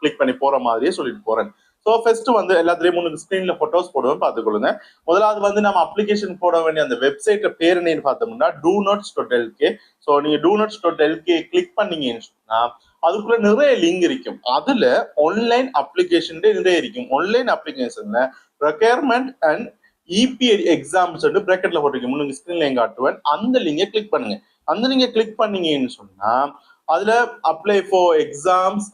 கிளிக் பண்ணி போற மாதிரியே சொல்லிட்டு போறேன். ஸோ ஃபர்ஸ்ட் வந்து எல்லாத்திலையும் மூணு ஸ்க்ரீன்ல போட்டோஸ் போடுவேன் பார்த்துக்கொள்ளுங்க. முதலாவது வந்து நம்ம அப்ளிகேஷன் போட வேண்டிய அந்த வெப்சைட் பேர் என்னன்னு பார்த்தோம்னா doenets dot LK so நீங்க doenets dot LK click பண்ணீங்கன்னு சொன்னா அதுக்குள்ள நிறைய லிங்க் இருக்கும். அதுல ஆன்லைன் அப்ளிகேஷன் நிறைய இருக்கும். ஆன்லைன் அப்ளிகேஷன்ல ரெக்யர்மெண்ட் அண்ட் இபி எக்ஸாம்ஸ் வந்து பிராக்கெட்ல போட்டிருக்கேன். முன்னுக்கு ஸ்கிரீன்ல காட்டுவேன். அந்த லிங்கை கிளிக் பண்ணுங்க. அந்த லிங்கை கிளிக் பண்ணீங்கன்னு சொன்னா அதுல apply for exams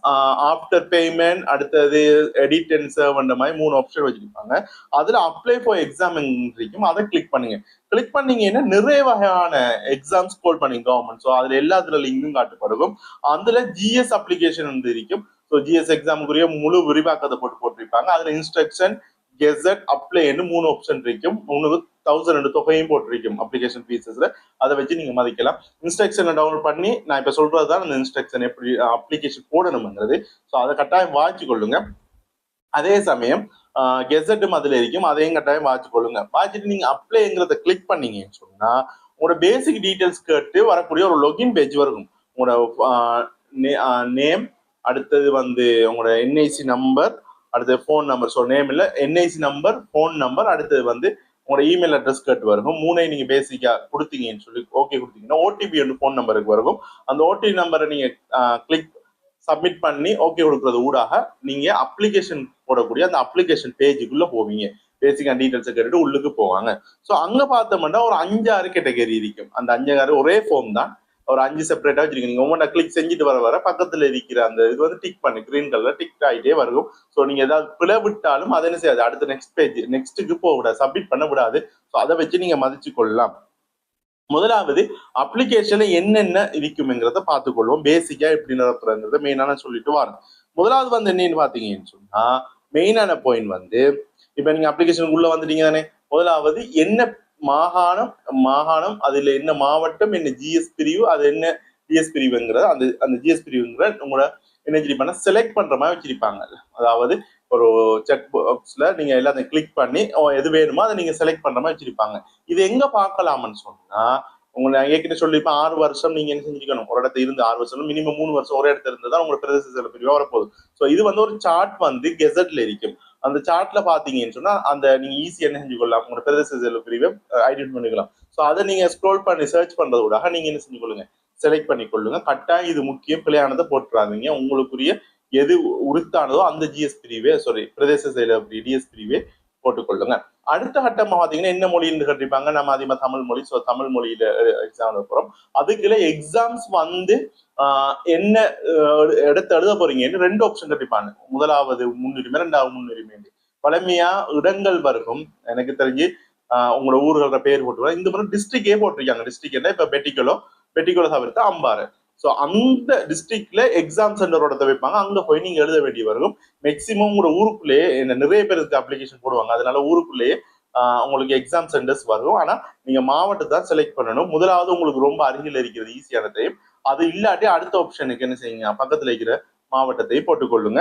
after payment அடுத்தது எடிட் அண்ட் சர்வ்ன்ற மாதிரி மூணு ஆப்ஷன் வச்சிருப்பாங்க. அதுல அப்ளை ஃபார் எக்ஸாம் இருக்கும் அதை கிளிக் பண்ணுங்க. கிளிக் பண்ணீங்கன்னா நிறைய வகையான எக்ஸாம்ஸ் கோல் பண்ணுங்க கவர்மெண்ட் ஸோ அதுல எல்லாத்துல லிங்கும் காட்டப்படும். அதுல ஜிஎஸ் அப்ளிகேஷன் வந்து இருக்கும். ஸோ ஜிஎஸ் எக்ஸாமுக்குரிய முழு விரிவாக்கத்தை போட்டு போட்டிருப்பாங்க. அதுல இன்ஸ்ட்ரக்ஷன் கெசட் அப்ளைன்னு மூணு ஆப்ஷன் இருக்கும். மூணு தௌசண்ட் ரெண்டு தொகையும் போட்டிருக்கும் அப்ளிகேஷன் ஃபீஸஸ்ல அதை வச்சு நீங்க மதிக்கலாம். இன்ஸ்ட்ரக்ஷனை டவுன்லோட் பண்ணி நான் இப்ப சொல்றது தான் அந்த இன்ஸ்ட்ரக்ஷன் எப்படி அப்ளிகேஷன் போடணுங்கிறது ஸோ அதை கட்டாயம் வாய்ச்சு கொள்ளுங்க. அதே சமயம் கெசட்டும் அதுல இருக்கும். அதையும் கட்டாயம் வாய்ச்சு கொள்ளுங்க. வாட்சிட்டு நீங்க அப்ளைங்கிறத கிளிக் பண்ணீங்கன்னு சொன்னா உங்களோட பேசிக் டீட்டெயில்ஸ் கேட்டு வரக்கூடிய ஒரு லொகின் பேஜ் வரும் உங்களோட நேம் அடுத்தது வந்து உங்களோட என்ஐசி நம்பர் அடுத்தது ஃபோன் நம்பர் ஸோ நேம் இல்லை என்ஐசி நம்பர் ஃபோன் நம்பர் அடுத்தது வந்து உங்களோட இமெயில் அட்ரஸ் கேட்டு வரும் மூணையும் நீங்க பேசிக்கா கொடுத்தீங்கன்னு சொல்லி ஓகே கொடுத்தீங்கன்னா ஓடிபி ஒன்று ஃபோன் நம்பருக்கு வரும் அந்த ஓடிபி நம்பரை நீங்க கிளிக் சப்மிட் பண்ணி ஓகே கொடுக்கறது ஊடாக நீங்க அப்ளிகேஷன் போடக்கூடிய அந்த அப்ளிகேஷன் பேஜுக்குள்ள போவீங்க. பேசிக்கா டீட்டெயில்ஸை கேட்டுட்டு உள்ளுக்கு போவாங்க. ஸோ அங்க பார்த்தோம்னா ஒரு அஞ்சாறு கேட்டகரி இருக்கும். அந்த அஞ்சாறு ஒரே ஃபார்ம் தான். ஒரு அஞ்சு செப்பரேட்டா வச்சிருக்கீங்க. நீங்க ஒவ்வொன்றா கிளிக் செஞ்சுட்டு வர வர பக்கத்துல இருக்கிற அந்த இது வந்து டிக் பண்ணு. கிரீன் கலர் டிக் ஆகிட்டே வரும். ஸோ நீங்க ஏதாவது பிழை விட்டாலும் அதை என்ன செய்யாது. அடுத்த நெக்ஸ்ட் பேஜ் நெக்ஸ்ட்டுக்கு போக விடாது. சப்மிட் பண்ண விடாது. ஸோ அதை வச்சு நீங்க மதிச்சு கொள்ளலாம். முதலாவது அப்ளிகேஷன்ல என்னென்ன இருக்கும்ங்கிறத பார்த்துக்கொள்வோம். பேசிக்கா எப்படி நடத்துறங்கிறத மெயினான சொல்லிட்டு வரேன். முதலாவது வந்து என்னன்னு பாத்தீங்கன்னு சொன்னா மெயினான பாயிண்ட் வந்து இப்ப நீங்க அப்ளிகேஷனுக்கு உள்ள வந்துட்டீங்க தானே முதலாவது என்ன மாகாணம் மாகாணம் அதுல என்ன மாவட்டம் என்ன ஜிஎஸ் பிரிவு அது என்ன ஜிஎஸ் பிரிவுங்கிறத அந்த அந்த ஜிஎஸ் பிரிவுங்கிற உங்களோட என்ன வச்சிருப்பாங்க செலக்ட் பண்ற மாதிரி வச்சிருப்பாங்க. அதாவது ஒரு செக் பாக்ஸ்ல நீங்க எல்லாத்தையும் கிளிக் பண்ணி எது வேணுமோ அதை நீங்க செலக்ட் பண்ற மாதிரி வச்சிருப்பாங்க. இது எங்க பார்க்கலாம்னு சொன்னா உங்களை ஏற்கனவே சொல்லியிருப்பேன் ஆறு வருஷம் நீங்க என்ன செஞ்சிருக்கணும்? ஒரு இடத்துல இருந்து ஆறு வருஷம் மினிமம் மூணு வருஷம் ஒரு இடத்துல இருந்து தான் உங்களோட பிரதேச செயல பிரிவு வரப்போகுது. ஸோ இது வந்து ஒரு சார்ட் வந்து கெசட்ல இருக்கும். அந்த சார்ட்ல பாத்தீங்கன்னு சொன்னா அந்த நீங்க ஈஸியா என்ன செஞ்சு கொள்ளலாம் உங்களோட பிரதேச பிரிவை ஐடென்ட் பண்ணிக்கலாம். ஸோ அதை நீங்க ஸ்க்ரோல் பண்ணி சர்ச் பண்றதோட நீங்க என்ன செஞ்சுக்கொள்ளுங்க? செலக்ட் பண்ணி கொள்ளுங்க கட்டாயம் இது முக்கியம். பிழையானதை போட்டுறாதீங்க உங்களுக்குரிய எது உருத்தானதோ அந்த ஜிஎஸ் பிரிவே சாரி பிரதேச செயல டிஎஸ் பிரிவே போட்டுக்கொள்ளுங்க. அடுத்த கட்டமாக பார்த்தீங்கன்னா என்ன மொழின்னு கேட்டிருப்பாங்க நம்ம அதிகமாக தமிழ் மொழி ஸோ தமிழ் மொழியில எக்ஸாம் போகிறோம் அதுக்குள்ள எக்ஸாம்ஸ் வந்து ஆஹ், என்ன எடுத்து எழுத போறீங்கன்னு ரெண்டு ஆப்ஷன் கட்டிப்பாங்க முதலாவது முன்னுரிமை ரெண்டாவது முன்னுரிமை. பழமையா இடங்கள் வருகும். எனக்கு தெரிஞ்சு ஆஹ், உங்களோட ஊர்களோட பேர் போட்டுருவாங்க. இந்த மாதிரி டிஸ்ட்ரிக்டே போட்டிருக்காங்க. டிஸ்ட்ரிக்ட் என்ன? இப்ப பெட்டிக்கலோ பெட்டிக்கலோ தவிர்த்து அம்பாறு. ஸோ அந்த டிஸ்ட்ரிக்ட்ல எக்ஸாம் சென்டரோட வைப்பாங்க. அங்கே போய் நீங்கள் எழுத வேண்டி வரும். மேக்சிமம் உங்களோட ஊருக்குள்ளேயே என்ன நிறைய பேருக்கு அப்ளிகேஷன் போடுவாங்க. அதனால ஊருக்குள்ளேயே உங்களுக்கு எக்ஸாம் சென்டர்ஸ் வரும். ஆனால் நீங்கள் மாவட்டத்தை தான் செலக்ட் பண்ணணும். முதலாவது உங்களுக்கு ரொம்ப அருகில் இருக்கிறது ஈஸியானதையும் அது இல்லாட்டி அடுத்த ஆப்ஷனுக்கு என்ன செய்யுங்க? பக்கத்தில் இருக்கிற மாவட்டத்தை போட்டுக்கொள்ளுங்க.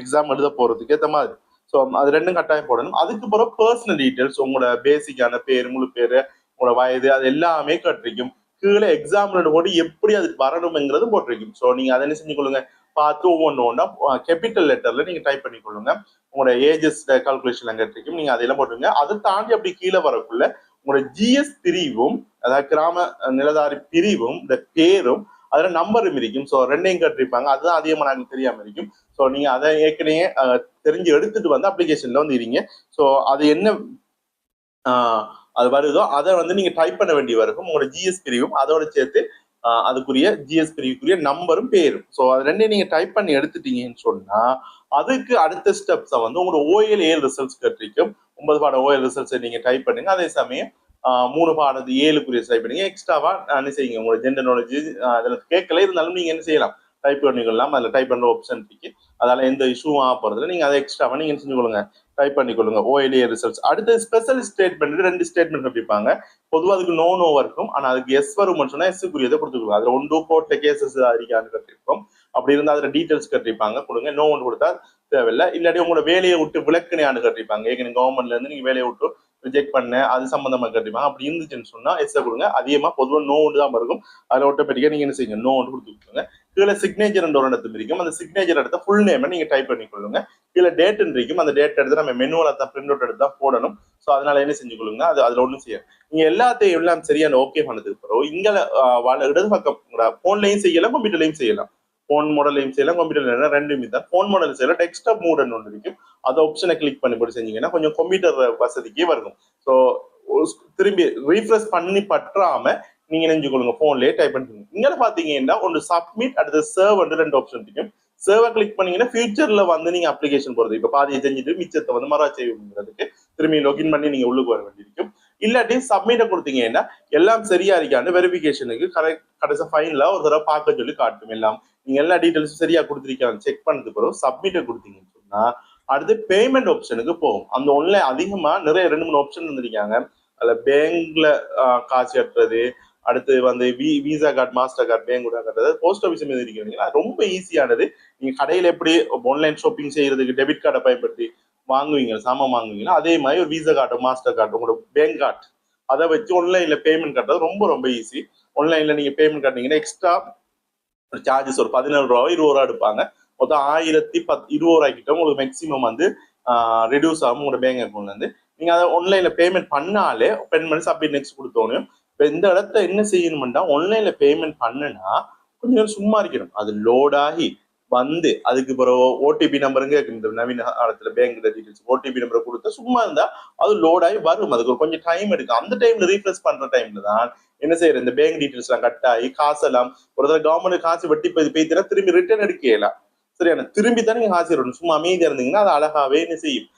எக்ஸாம் எழுத போகிறதுக்கு ஏற்ற மாதிரி. ஸோ அது ரெண்டும் கட்டாயம் போடணும். அதுக்கு பிறகு பர்சனல் டீட்டெயில்ஸ் உங்களோட பேசிக்கான பேர் முழு பேர் உங்களோட வயது அது எல்லாமே கட்டிருக்கும் கீழே எக்ஸாம்பிள் போட்டு எப்படி அது வரணுங்கிறது போட்டிருக்கும் ஸோ நீங்க அதை என்ன செஞ்சுக்கொள்ளுங்க? பார்த்து ஒவ்வொன்று ஒன்றா கேபிட்டல் லெட்டர்ல நீங்க டைப் பண்ணிக்கொள்ளுங்க. உங்களோட ஏஜஸ் கால்குலேஷன் கட்டிருக்கும் நீங்க அதெல்லாம் போட்டுருங்க. அதை தாண்டி அப்படி கீழே வரக்குள்ள உங்களோட ஜிஎஸ் பிரிவும் அதாவது கிராம நிலதாரி பிரிவும் இந்த பேரும் அதுல நம்பரும் இருக்கும். ஸோ ரெண்டையும் கட்டிருப்பாங்க. அதுதான் அதிகமாக நாங்கள் தெரியாம இருக்கும். ஸோ நீங்க அதை ஏற்கனவே தெரிஞ்சு எடுத்துட்டு வந்து அப்ளிகேஷன்ல வந்து இருங்க. ஸோ அது என்ன அது வருதோ அதை வந்து நீங்க டைப் பண்ண வேண்டிய வரைக்கும் உங்களோட ஜிஎஸ் பிரிவும் அதோட சேர்த்து அதுக்குரிய ஜிஎஸ் பிரிவுக்குரிய நம்பரும் பேரும். ஸோ அது ரெண்டையும் நீங்க டைப் பண்ணி எடுத்துட்டீங்கன்னு சொன்னா அதுக்கு அடுத்த ஸ்டெப்ஸை வந்து உங்களோட ஓஎல் ஏழு ரிசல்ட்ஸ் கட்டிருக்கும். ஒன்பது பாட ஓஎல் ரிசல்ட்ஸை நீங்க டைப் பண்ணுங்க. அதே சமயம் மூணு பாடத்து ஏழுக்குரிய டைப் பண்ணுங்க. எக்ஸ்ட்ராவா என்ன செய்யுங்க? உங்களோட ஜெண்டர் நாலேஜ் அதில் கேட்கல. இருந்தாலும் நீங்க என்ன செய்யலாம்? டைப் பண்ணிக்கொள்ளலாம் அதில் டைப் பண்ணுற ஆப்ஷன் இருக்கு. அதால எந்த இஷ்யூவும் ஆக போறதுல நீங்க அதை எக்ஸ்ட்ராவா நீங்க செஞ்சு கொள்ளுங்க டைப் பண்ணிக்கொள்ளுங்க ஓஎல்ஏ ரிசல்ட்ஸ் அடுத்து ஸ்பெஷல் ஸ்டேட்மெண்ட் ரெண்டு ஸ்டேட்மெண்ட் அப்படிப்பாங்க பொதுவாக அதுக்கு நோ நோ இருக்கும் ஆனால் அதுக்கு எஸ் வரும் சொன்னா எஸ் கொடுத்துக்கலாம் அதில் ஒன்று கோர்ட்ல கேசஸ் அறிக்கான்னு கட்டிருப்போம் அப்படி இருந்தால் அதில் டீட்டெயில்ஸ் கட்டிருப்பாங்க கொடுங்க. நோ ஒன்று கொடுத்தா தேவையில்லை. இல்லாட்டி உங்களோட வேலையை விட்டு விளக்குனையான்னு கட்டிருப்பாங்க ஏற்கனவே கவர்மெண்ட்ல இருந்து நீங்க வேலையை விட்டு ரிஜெக்ட் பண்ண அது சம்பந்தமா கட்டிப்பாங்க அப்படி இருந்துச்சுன்னு சொன்னா எஸ்ஸை கொடுங்க. அதிகமா பொதுவாக நோ ஒன்று தான் இருக்கும் அதில் ஆட்டோமேட்டிக்கா நீங்க என்ன செய்யுங்க? நோ ஒன்று கொடுத்து கொடுத்துருங்க கீழே சிக்னேச்சர் ஒரு இடத்து இருக்கும் அந்த சிக்னேச்சர் எடுத்த ஃபுல் நேமை நீங்க டைப் பண்ணி கொள்ளுங்க. கீழே டேட் இருக்கும் அந்த டேட் எடுத்து நம்ம மெனுவில் தான் பிரிண்ட் அவுட் எடுத்து தான் போடணும். ஸோ அதனால என்ன செஞ்சு கொள்ளுங்க அது அதில் ஒன்றும் செய்யும் நீங்க எல்லாத்தையும் எல்லாம் சரியான ஓகே பண்ணதுக்கு பிறகு இங்கே வல- இடது பக்கம் ஃபோன்லையும் செய்யலாம் கம்ப்யூட்டர்லையும் செய்யலாம். போன் மாடலையும் செய்யலாம் கம்ப்யூட்டர்ல ரெண்டுமே தான். ஃபோன் மாடல் செய்யலாம். டெஸ்க்டாப் மூடன் ஒன்று இருக்கும் அந்த ஆப்ஷனை கிளிக் பண்ணி போட்டு செஞ்சீங்கன்னா கொஞ்சம் கம்ப்யூட்டர் வசதிக்கே வரும். ஸோ திரும்பி ரீஃப்ரெஷ் பண்ணி பற்றாம நீங்க நினைஞ்சுக்கொள்ளுங்க போன்லயே டைப் பண்ணுங்க இங்கே பாத்தீங்கன்னா ஒன்று சப்மிட் அடுத்து சர்வ் வந்து ரெண்டு ஆப்ஷன் இருக்கும் சர்வை கிளிக் பண்ணீங்கன்னா ஃபியூச்சர்ல வந்து நீங்க அப்ளிகேஷன் போறது. இப்ப பாதியை செஞ்சுட்டு மிச்சத்தை வந்து மறா செய்யுங்கிறதுக்கு திரும்பி லாகின் பண்ணி நீங்க உள்ளுக்கு வர வேண்டியிருக்கும். இல்லாட்டி சப்மிட்டை கொடுத்தீங்கன்னா எல்லாம் சரியா இருக்கான்னு வெரிஃபிகேஷனுக்கு கரெக்ட் கடைசி ஃபைனலா ஒரு தடவை பார்க்க சொல்லி காட்டும் எல்லாம். நீங்க எல்லா டீட்டெயில்ஸும் சரியா கொடுத்துருக்காங்க. செக் பண்ணதுக்கு பிறகு சப்மிட்டை கொடுத்தீங்கன்னு சொன்னா அடுத்து பேமெண்ட் ஆப்ஷனுக்கு போகும். அந்த ஒன்ல அதிகமா நிறைய ரெண்டு மூணு ஆப்ஷன் இருந்திருக்காங்க அதுல பேங்க்ல காசு கட்டுறது அடுத்து வந்து V Visa card Mastercard bank கூட கட்டுறது போஸ்ட் ஆஃபீஸ் மீது இருக்கிறீங்களா ரொம்ப ஈஸியானது நீங்க கடையில எப்படி ஆன்லைன் ஷாப்பிங் செய்யறதுக்கு டெபிட் கார்டை பயன்படுத்தி வாங்குவீங்க சாமான் வாங்குவீங்களா அதே மாதிரி ஒரு விசா கார்டு மாஸ்டர் கார்டு உங்களோட பேங்க் கார்டு அதை வச்சு ஆன்லைன்ல பேமெண்ட் கட்டுறது ரொம்ப ரொம்ப ஈஸி ஆன்லைன்ல நீங்க பேமெண்ட் கட்டினீங்கன்னா எக்ஸ்ட்ரா சார்ஜஸ் ஒரு பதினேழு ரூபா இருபது ரூபா எடுப்பாங்க. மொத்தம் ஆயிரத்தி பத் இருபது ரூபாய் கிட்ட உங்களுக்கு மேக்ஸிமம் வந்து ரெடியூஸ் ஆகும் உங்களோட பேங்க் அக்கௌண்ட்லேருந்து நீங்கள் அதை ஆன்லைனில் பேமெண்ட் பண்ணாலே பென் பண்ணி சப்மிட் நெக்ஸ்ட் கொடுத்தோன்னு இப்போ இந்த இடத்த என்ன செய்யணும்னா ஆன்லைனில் பேமெண்ட் பண்ணுனா கொஞ்சம் சும்மா இருக்கணும். அது லோட் ஆகி வந்து அதுக்கு பிறகு ஓடிபி நம்பருங்க இந்த நவீன காலத்துல பேங்க்ல டீடைல்ஸ் ஓடிபி நம்பர் கொடுத்து சும்மா இருந்தா அது லோட் ஆகி வரும். அதுக்கு ஒரு கொஞ்சம் டைம் எடுக்கும். அந்த டைம்ல ரீஃப்ரெஷ் பண்ற டைம்ல தான் என்ன செய்யறது? இந்த பேங்க் டீடைல்ஸ் எல்லாம் கட் ஆகி காசெல்லாம் ஒரு தடவை கவர்மெண்ட் காசு வெட்டி போய் போய்த்தினா திரும்பி ரிட்டர்ன் எடுக்கலாம் சரியான திரும்பி தான் நீங்க காசு வரணும். சும்மா அமைதியா இருந்தீங்கன்னா அது அழகாவே என்ன செய்யும்?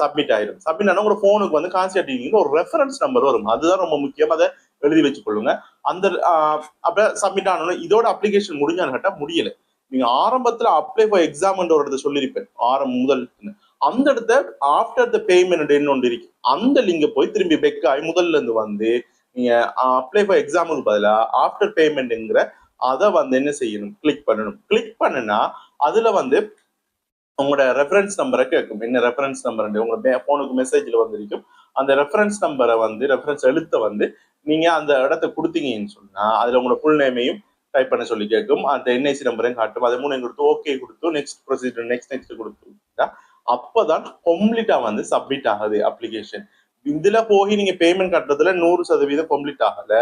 சப்மிட் ஆயிடும் சப்மிட் ஆனா உங்க போனுக்கு வந்து காசு கட்டினீங்கன்னா ஒரு ரெஃபரன்ஸ் நம்பர் வரும். அதுதான் ரொம்ப முக்கியம். அதை எழுதி வச்சுக்கொள்ளுங்க. அந்த அப்ப சப்மிட் ஆனோட இதோட அப்ளிகேஷன் முடிஞ்சான்னு கேட்டா முடியலை. நீங்க ஆரம்பத்துல அப்ளை ஃபார் எக்ஸாம் ஒரு இடத்த சொல்லியிருப்பேன். ஆரம் முதல் அந்த இடத்த ஆஃப்டர் த பேமெண்ட் ஒன்று இருக்கு. அந்த லிங்க போய் திரும்பி பெக் ஆகி முதல்ல இருந்து வந்து நீங்க அப்ளை ஃபார் எக்ஸாமுக்கு பதிலா ஆஃப்டர் பேமெண்ட்ங்கிற அதை வந்து என்ன செய்யணும்? கிளிக் பண்ணணும். கிளிக் பண்ணுனா அதுல வந்து உங்களோட ரெஃபரன்ஸ் நம்பரை கேட்கும். என்ன ரெஃபரன்ஸ் நம்பர் உங்க போனுக்கு மெசேஜ்ல வந்திருக்கும். அந்த ரெஃபரன்ஸ் நம்பரை வந்து ரெஃபரன்ஸ் எழுத்த வந்து நீங்க அந்த இடத்த கொடுத்தீங்கன்னு சொன்னா அதுல உங்களோட ஃபுல் நேமையும் டைப் பண்ண சொல்லி கேட்கும். அந்த என்ஐசி நம்பரையும் காட்டும். அதை மூணு கொடுத்து ஓகே கொடுத்து நெக்ஸ்ட் ப்ரொசீஜர் நெக்ஸ்ட் நெக்ஸ்ட் கொடுத்து அப்பதான் கம்ப்ளீட்டா வந்து சப்மிட் ஆகுது அப்ளிகேஷன் இதுல போய் நீங்க பேமெண்ட் கட்டுறதுல நூறு சதவீதம் கம்ப்ளீட் ஆகல.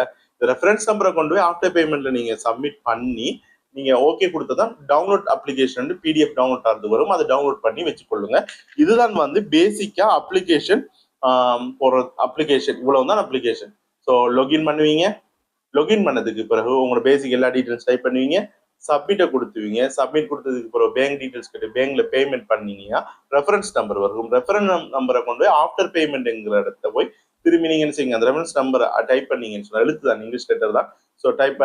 ரெஃபரன்ஸ் நம்பரை கொண்டு போய் ஆஃப்டர் பேமெண்ட்ல நீங்க சப்மிட் பண்ணி நீங்க ஓகே கொடுத்ததான் டவுன்லோட் அப்ளிகேஷன் பிடிஎஃப் டவுன்லோட் ஆகிறது வரும். அதை டவுன்லோட் பண்ணி வச்சுக்கொள்ளுங்க. இதுதான் வந்து பேசிக்கா அப்ளிகேஷன் போற அப்ளிகேஷன் இவ்வளவு தான் அப்ளிகேஷன் ஸோ லொகின் பண்ணுவீங்க. லொகின் பண்ணதுக்கு பிறகு உங்களோட பேசிக் எல்லா டீட்டெயில்ஸ் டைப் பண்ணுவீங்க சப்மிட்டை கொடுத்துவீங்க சப்மிட் கொடுத்ததுக்கு பிறகு பேங்க் டீட்டெயில்ஸ் கிட்ட பேங்க்ல பேமெண்ட் பண்ணீங்கன்னா ரெஃபரன்ஸ் நம்பர் வரும். ரெஃபரன்ஸ் நம்பரை கொண்டு போய் ஆஃப்டர் பேமெண்ட்ங்கிற இடத்த போய் திரும்பி நீங்க என்ன செய்யுங்க அந்த ரெஃபரன்ஸ் நம்பரை டைப் பண்ணீங்கன்னு சொன்னா எழுத்து தான் இங்கிலீஷ் லெட்டர் தான். ஸோ டைப்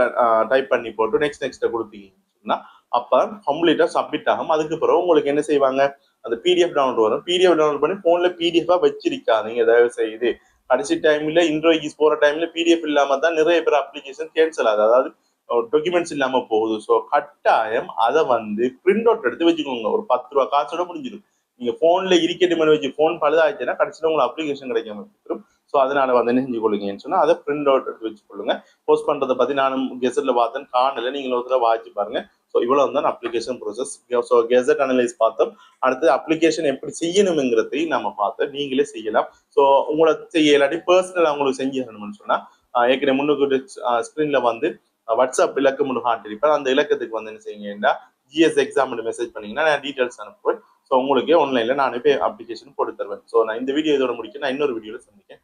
டைப் பண்ணி போட்டு நெக்ஸ்ட் நெக்ஸ்ட் கொடுத்தீங்கன்னு சொன்னா அப்ப கம்ப்ளீட்டா சப்மிட் ஆகும். அதுக்கு பிறகு உங்களுக்கு என்ன செய்வாங்க? அந்த பிடிஎஃப் டவுன்லோட் வரும். பிடிஎஃப் டவுன்லோட் பண்ணி போன்ல பிடிஎஃபா வச்சிருக்காதீங்க. தயவு செய்து கடைசி டைம்ல இன்டர்வியூஸ் போற டைம்ல பிடிஎஃப் இல்லாம தான் நிறைய பேர் அப்ளிகேஷன் கேன்சல் ஆகுது. அதாவது டாக்குமெண்ட்ஸ் இல்லாம போகுது. ஸோ கட்டாயம் அதை வந்து பிரிண்ட் அவுட் எடுத்து வச்சுக்கோங்க. ஒரு பத்து ரூபா காசோட முடிஞ்சிடும். நீங்க போன்ல இருக்கட்டு வச்சு போன் பழுதாச்சுன்னா கடைசியில் உங்களுக்கு அப்ளிகேஷன் கிடைக்காம இருக்கும் ஸோ அதனால வந்து என்ன செஞ்சு கொள்ளுங்கன்னு சொன்னா அதை பிரிண்ட் அவுட் எடுத்து வச்சுக்கொள்ளுங்க. போஸ்ட் பண்றதை பத்தி நானும் கெசட்ல பார்த்தேன். காணல. நீங்க ஒரு தடவை வாட்சி பாருங்க. ஸோ இவ்வளவு தான் application process so gazette analyse பார்த்தோம். அடுத்து அப்ளிகேஷன் எப்படி செய்யணுங்கிறதையும் நம்ம பார்த்தோம். நீங்களே செய்யலாம். ஸோ உங்களை செய்ய இல்லாட்டி பர்சனலாக உங்களுக்கு செஞ்சு சொன்னால் ஏற்கனவே முன்னுக்கு ஸ்க்ரீனில் வந்து வாட்ஸ்அப் இலக்கம் ஒன்று இருப்பார் அந்த இலக்கத்துக்கு வந்து என்ன செய்யுங்கன்னா ஜிஎஸ் எக்ஸாம் மெசேஜ் பண்ணீங்கன்னா நான் டீட்டெயில்ஸ் அனுப்புவேன். ஸோ உங்களுக்கு ஆன்லைனில் நான் போய் அப்ளிகேஷன் போட்டு தருவேன். ஸோ நான் இந்த வீடியோ இதோட முடிக்க நான் இன்னொரு வீடியோவில் சந்திக்கிறேன்.